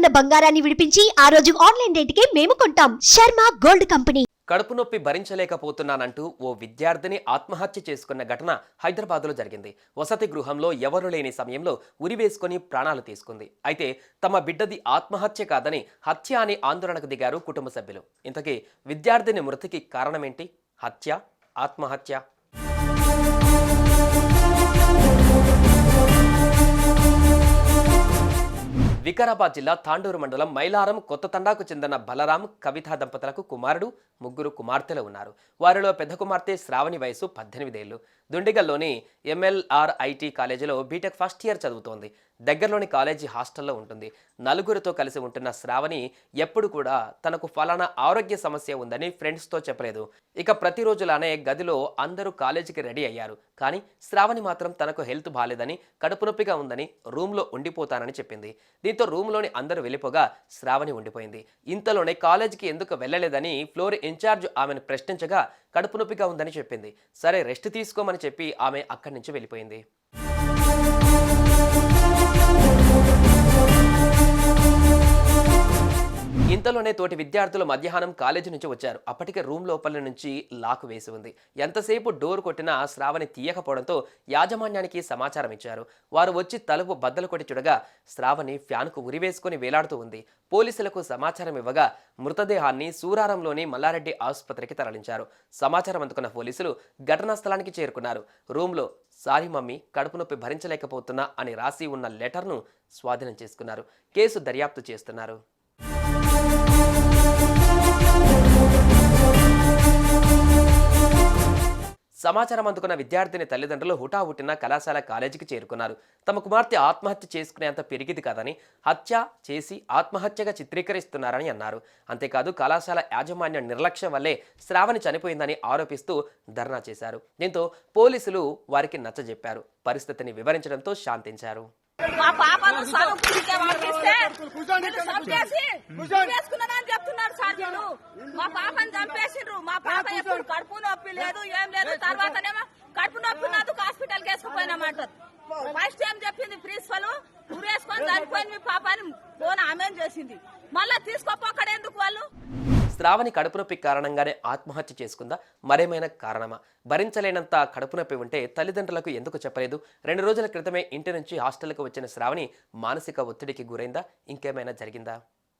ఉన్న బంగారాన్ని విడిపించి ఆ రోజు ఆన్లైన్ రేటుకే మేము కొంటాం. Sharma gold company. కడుపు నొప్పి భరించలేకపోతున్నానంటూ ఓ విద్యార్థిని ఆత్మహత్య చేసుకున్న ఘటన హైదరాబాద్లో జరిగింది. వసతి గృహంలో ఎవరు లేని సమయంలో ఉరివేసుకొని ప్రాణాలు తీసుకుంది. అయితే తమ బిడ్డది ఆత్మహత్య కాదని హత్య అని ఆందోళనకు దిగారు కుటుంబ సభ్యులు. ఇంతకీ విద్యార్థిని మృతికి కారణమేంటి? హత్య? ఆత్మహత్య? వికారాబాద్ జిల్లా తాండూరు మండలం మైలారం కొత్త తండాకు చెందిన బలరాం కవిత దంపతులకు కుమారుడు ముగ్గురు కుమార్తెలు ఉన్నారు. వారిలో పెద్ద కుమార్తె శ్రావణి వయసు పద్దెనిమిదేళ్ళు. దుండిగల్లోని ఎంఎల్ఆర్ఐటి కాలేజీలో బీటెక్ ఫస్ట్ ఇయర్ చదువుతోంది. దగ్గరలోని కాలేజీ హాస్టల్లో ఉంటుంది. నలుగురితో కలిసి ఉంటున్న శ్రావణి ఎప్పుడు కూడా తనకు ఫలానా ఆరోగ్య సమస్య ఉందని ఫ్రెండ్స్తో చెప్పలేదు. ఇక ప్రతిరోజులానే గదిలో అందరూ కాలేజీకి రెడీ అయ్యారు. కానీ శ్రావణి మాత్రం తనకు హెల్త్ బాలేదని కడుపు నొప్పిగా ఉందని రూమ్లో ఉండిపోతానని చెప్పింది. దీంతో రూమ్లోని అందరూ వెళ్ళిపోగా శ్రావణి ఉండిపోయింది. ఇంతలోనే కాలేజీకి ఎందుకు వెళ్ళలేదని ఫ్లోర్ ఇన్ఛార్జ్ ఆమెను ప్రశ్నించగా కడుపు నొప్పిగా ఉందని చెప్పింది. సరే రెస్ట్ తీసుకోమని చెప్పి ఆమె అక్కడి నుంచి వెళ్ళిపోయింది. ఇంతలోనే తోటి విద్యార్థులు మధ్యాహ్నం కాలేజీ నుంచి వచ్చారు. అప్పటికే రూమ్ లోపల నుంచి లాక్ వేసి ఉంది. ఎంతసేపు డోర్ కొట్టినా శ్రావణి తీయకపోవడంతో యాజమాన్యానికి సమాచారం ఇచ్చారు. వారు వచ్చి తలుపు బద్దలు కొట్టి చూడగా శ్రావణి ఫ్యాన్కు ఉరివేసుకొని వేలాడుతూ ఉంది. పోలీసులకు సమాచారం ఇవ్వగా మృతదేహాన్ని సూరారంలోని మల్లారెడ్డి ఆసుపత్రికి తరలించారు. సమాచారం అందుకున్న పోలీసులు ఘటనా స్థలానికి చేరుకున్నారు. రూమ్లో సారీ మమ్మీ కడుపు నొప్పి భరించలేకపోతున్నా అని రాసి ఉన్న లెటర్ను స్వాధీనం చేసుకున్నారు. కేసు దర్యాప్తు చేస్తున్నారు. సమాచారం అందుకున్న విద్యార్థిని తల్లిదండ్రులు హుటాహుటిన కళాశాల కాలేజీకి చేరుకున్నారు. తమ కుమార్తె ఆత్మహత్య చేసుకునేంత పెరిగిది కాదని హత్య చేసి ఆత్మహత్యగా చిత్రీకరిస్తున్నారని అన్నారు. అంతేకాదు కళాశాల యాజమాన్య నిర్లక్ష్యం వల్లే శ్రావణి చనిపోయిందని ఆరోపిస్తూ ధర్నా చేశారు. దీంతో పోలీసులు వారికి నచ్చజెప్పారు. పరిస్థితిని వివరించడంతో శాంతించారు. మా పాపను వీళ్ళు మా పాపని చంపేసిండ్రు. మా పాప ఎప్పుడు కడుపు నొప్పి లేదు ఏం లేదు. తర్వాతనేమో కడుపు నొప్పి ఉన్నందుకు హాస్పిటల్కి వేసుకుపోయినామంటారు ఫస్ట్ ఏం చెప్పింది ప్రిన్సిపల్? ఊరేసుకొని చనిపోయింది మీ పాపని ఫోన్ ఆమె చేసింది. మళ్ళా తీసుకోపోక్కడ ఎందుకు వాళ్ళు? శ్రావణి కడుపు నొప్పి కారణంగానే ఆత్మహత్య చేసుకుందా? మరేమైనా కారణమా? భరించలేనంత కడుపు నొప్పి ఉంటే తల్లిదండ్రులకు ఎందుకు చెప్పలేదు? రెండు రోజుల క్రితమే ఇంటి నుంచి హాస్టల్కి వచ్చిన శ్రావణి మానసిక ఒత్తిడికి గురైందా? ఇంకేమైనా జరిగిందా?